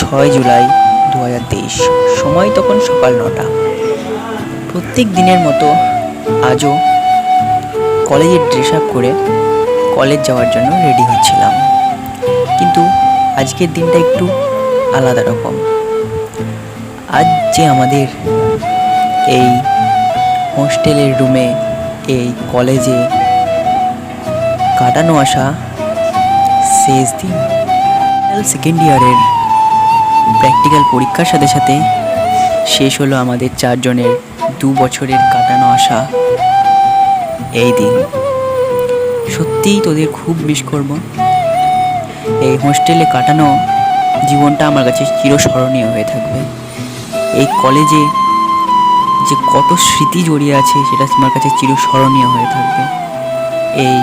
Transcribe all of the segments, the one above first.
ছয় জুলাই দু হাজার তেইশ। সময় তখন সকাল নটা। প্রত্যেক দিনের মতো আজও কলেজের ড্রেস আপ করে কলেজ যাওয়ার জন্য রেডি হচ্ছিলাম। কিন্তু আজকের দিনটা একটু আলাদা রকম। আজ যে আমাদের এই হোস্টেলের রুমে এই কলেজে কাটানো আসা শেষ দিন। সেকেন্ড ইয়ারের প্র্যাকটিক্যাল পরীক্ষার সাথে সাথে শেষ হলো আমাদের চারজনের দু বছরের কাটানো আসা এই দিন। সত্যিই তোদের খুব মিস করব। এই হোস্টেলে কাটানো জীবনটা আমার কাছে চিরস্মরণীয় হয়ে থাকবে। এই কলেজে যে কত স্মৃতি জড়িয়ে আছে, সেটা আমার কাছে চিরস্মরণীয় হয়ে থাকবে। এই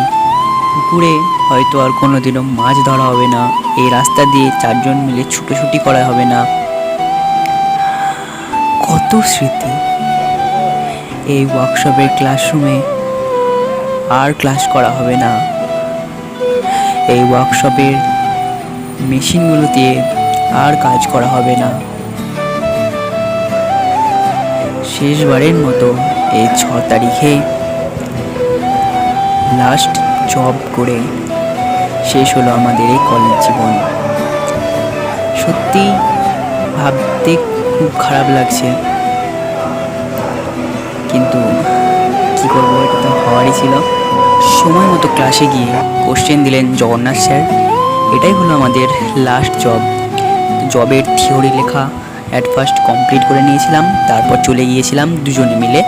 পুকুরে হয়তো আর কোনোদিনও মাছ ধরা হবে না। এই রাস্তা দিয়ে চারজন মিলে ছুটোছুটি করা হবে না। কত স্মৃতি। এই ওয়ার্কশপের ক্লাসরুমে আর ক্লাস করা হবে না। এই ওয়ার্কশপের মেশিনগুলো দিয়ে আর কাজ করা হবে না। শেষবারের মতো এই ছ তারিখে লাস্ট জব করে শেষ হলো আমাদের এই কলেজ জীবন। সত্যি ভাবতে খুব খারাপ লাগছে। কিন্তু কি করব, এটা তো হওয়ারই ছিল। সময় মতো ক্লাসে গিয়ে কোশ্চেন দিলেন জগন্নাথ স্যার। এটাই হলো আমাদের লাস্ট জব জবের থিওরি লেখা অ্যাট ফার্স্ট কমপ্লিট করে নিয়েছিলাম, তারপর চলে গিয়েছিলাম দুজনে মিলে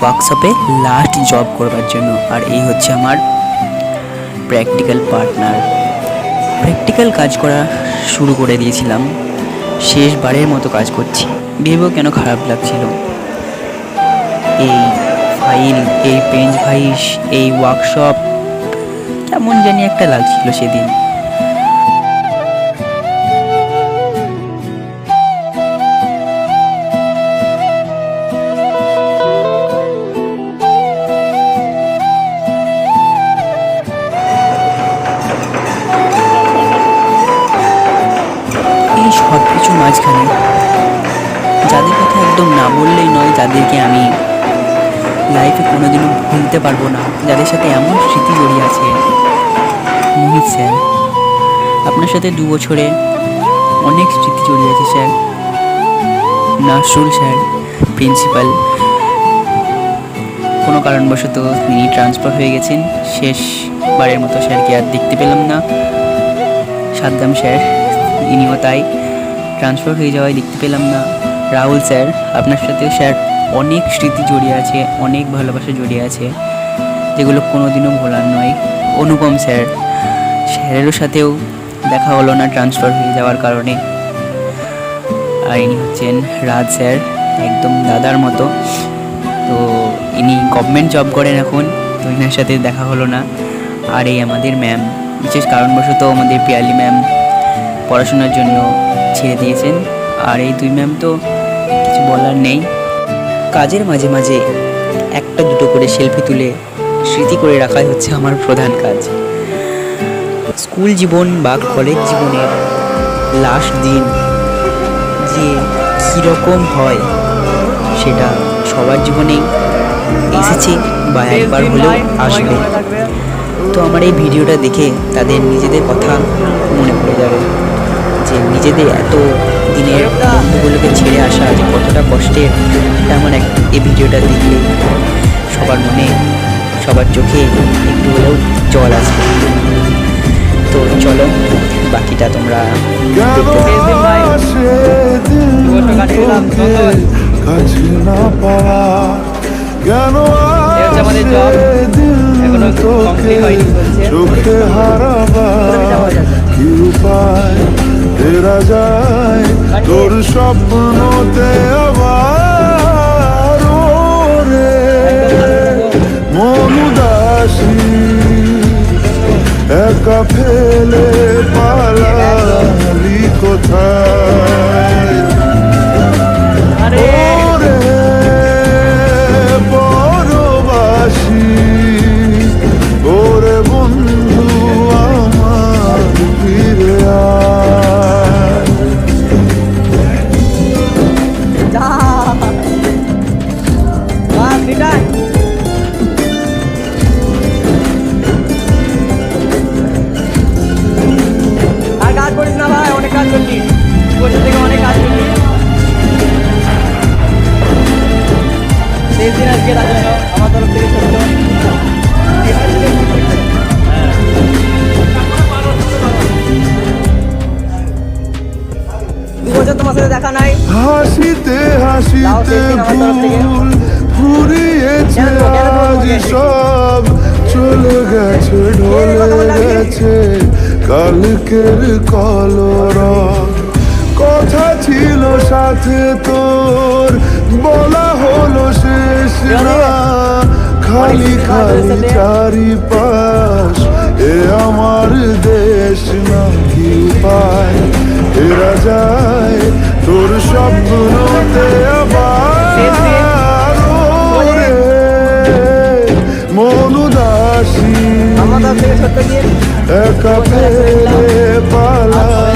ওয়ার্কশপে লাস্ট জব করবার জন্য। আর এই হচ্ছে আমার প্র্যাকটিক্যাল পার্টনার প্র্যাকটিক্যাল কাজ করা শুরু করে দিয়েছিলাম। শেষবারের মতো কাজ করছি। ভেবেও কেন খারাপ লাগছিল? এই ফাইল এই পেঞ্চ ভাইস এই ওয়ার্কশপ কেমন জানি একটা লাগছিল সেদিন। মাঝখানে। যাদের কথা একদম না বললেই নয়, যাদেরকে আমি লাইফে কোনোদিনও ভুলতে পারব না, যাদের সাথে এমন স্মৃতি জড়িয়ে আছে। মোহিত স্যার, আপনার সাথে দু বছরে অনেক স্মৃতি জড়িয়ে আছে, স্যার। নাসরুল স্যার প্রিন্সিপাল কোনো কারণবশত তিনি ট্রান্সফার হয়ে গেছেন। শেষবারের মতো স্যারকে আর দেখতে পেলাম না। সাদ্দাম স্যার ইনিও তাই। ট্রান্সফার হয়ে যাওয়ায় দেখতে পেলাম না। রাহুল স্যার আপনার সাথে স্যার অনেক স্মৃতি জড়িয়ে আছে, অনেক ভালোবাসা জড়িয়ে আছে, যেগুলো কোনোদিনও ভোলার নয়। অনুপম স্যার, স্যারেরও সাথেও দেখা হলো না ট্রান্সফার হয়ে যাওয়ার কারণে। আর ইনি হচ্ছেন রাজ স্যার, একদম দাদার মতো। তো ইনি গভর্নমেন্ট জব করেন এখন, তো ইনার সাথে দেখা হলো না। আর এই আমাদের ম্যাম বিশেষ কারণবশত আমাদের পিয়ালি ম্যাম পড়াশোনার জন্য ছেড়ে দিয়েছেন। আর এই দুই ম্যাম তো কিছু বলার নেই। কাজের মাঝে মাঝে একটা দুটো করে সেলফি তুলে স্মৃতি করে রাখাই হচ্ছে আমার প্রধান কাজ। স্কুল জীবন বা কলেজ জীবনের লাস্ট দিন যে কীরকম হয় সেটা সবার জীবনেই এসেছে বা একবার হলেও আসবে। তো আমার এই ভিডিওটা দেখে তাদের নিজেদের কথা মনে পড়ে যাবে। যে নিজেদের এত দিনের বন্ধুগুলোকে ছেড়ে আসা যে কতটা কষ্টের আমার এক এই ভিডিওটা দেখলে সবার মনে সবার চোখে একটু হলেও জল আসবে। তো চলো বাকিটা তোমরা। চোখে? হারাবার কি উপায়? ফেরা যায় তোর স্বপ্নতে আবার রে মন উদাসী একা ফেলে পালালি কোথায়? হাসিতে হাসিতে ভুল আজ সব চলে গেছে ঢলে গেছে কালকের কলরা। কথা ছিল সাথে তোর বলা না খালি খালি চারিপাশ এ আমার দেশ না কি পায়? এরা যায় তোর স্বপ্নতে আবার মন উদাসী একা ফেলে পালালি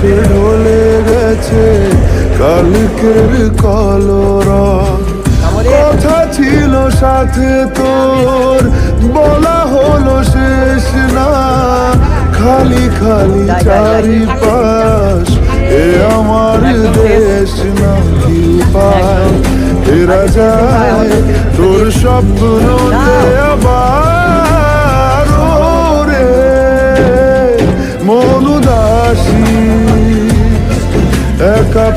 গেছে ঢলে গেছে কালকের কলর। কথা ছিল সাথে তোর বলা হলো শেষ না। খালি খালি। চারিপাশ এ আমার দেশ না কি পায় এরা যায় তোর স্বপ্নতে আবার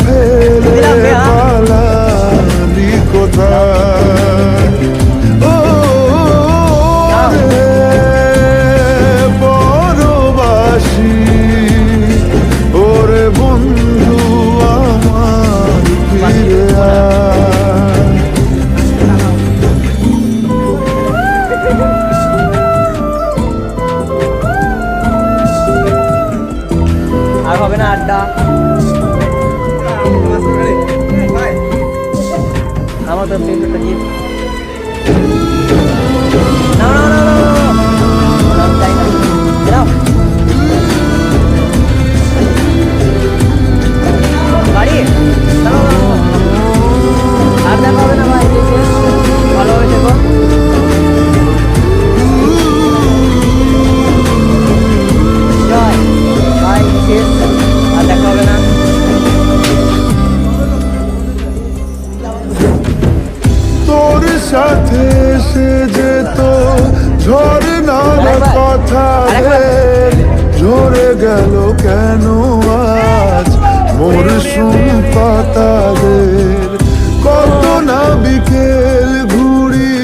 ফেলে পালালি হ্যাঁ। কোথায়? সাথে সে যেত আরেকবার। কথা। ঝরে গেল কেন আজ মোর সুন পাতাদের কত না বিকেল ঘুরি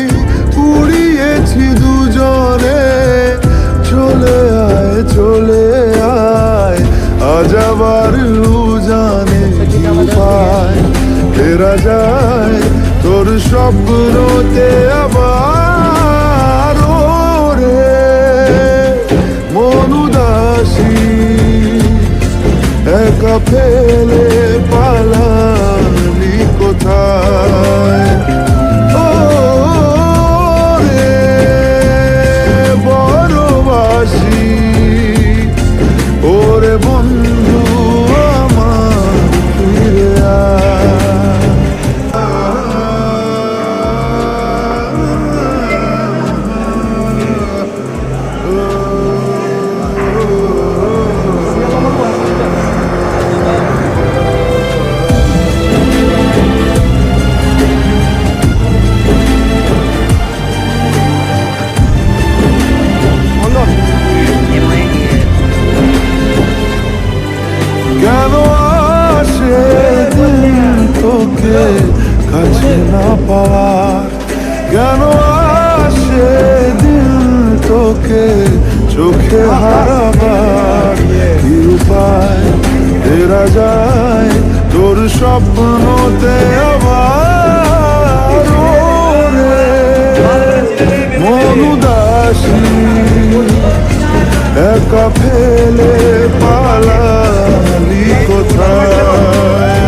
উড়িয়েছি দুজনে চলে আয় চলে আয় আজ আবার জানে কি উপায় ফেরা যায় স্বপ্নতে আবার রে মনুদাসী একা ফেলে কাছে না পাওয়ার কেন আসে দিন তোকে? চোখে হারাবার কি উপায়? ফেরা যায় তোর স্বপ্নতে আবার ও রে মনুদাসী একা ফেলে পালালি কোথায়?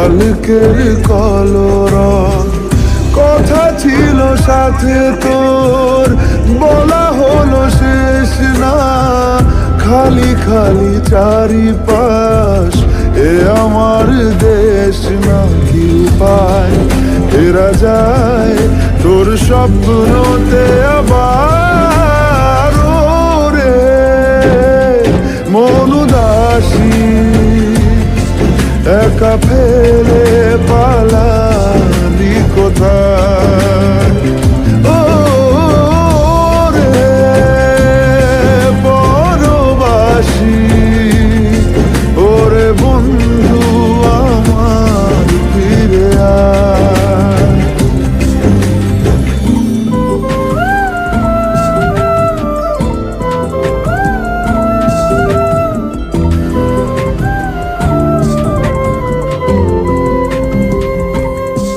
কালকের কলরব কথা ছিল সাথে তোর, বলা হলো শেষ না। খালি খালি চারিপাশ, এ আমার দেশ না কি উপায় ফেরা যায় তোর স্বপ্নতে আবার। का फेरे